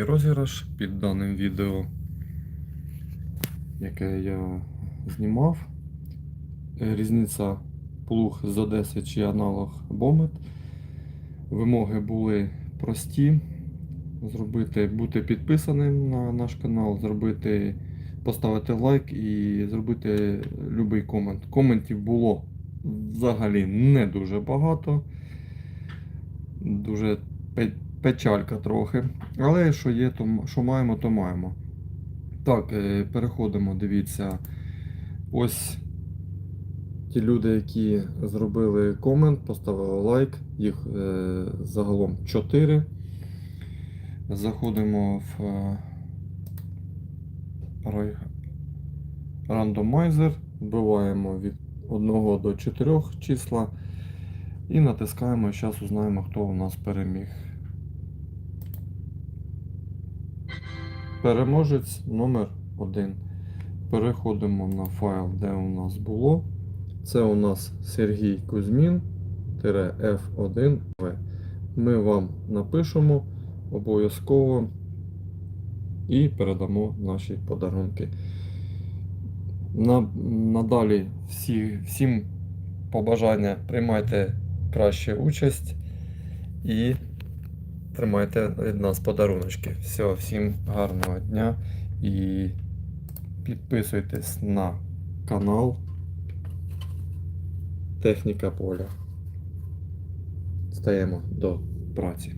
розіграш під даним відео, яке я знімав. Е, Різниця плуг з Одеси чи аналог Бомет. Вимоги були прості. Зробити, бути підписаним на наш канал, зробити, поставити лайк і зробити будь-який комент. Коментів було взагалі не дуже багато. Дуже печалька трохи. Але що є, то що маємо, то маємо. Так, е, переходимо, дивіться. Ось ті люди, які зробили комент, поставили лайк, їх е, загалом 4. Заходимо в е, рандомайзер, вбиваємо від 1 до 4 числа і натискаємо. Зараз узнаємо, хто у нас переміг. Переможець номер 1. Переходимо на файл, де у нас було. Це у нас Сергій Кузьмін F1V. Ми вам напишемо обов'язково і передамо наші подарунки. На, надалі всі, всім побажання приймайте краще участь і тримайте від нас подаруночки. Все, всім гарного дня і підписуйтесь на канал Техніка поля. Стаємо до праці.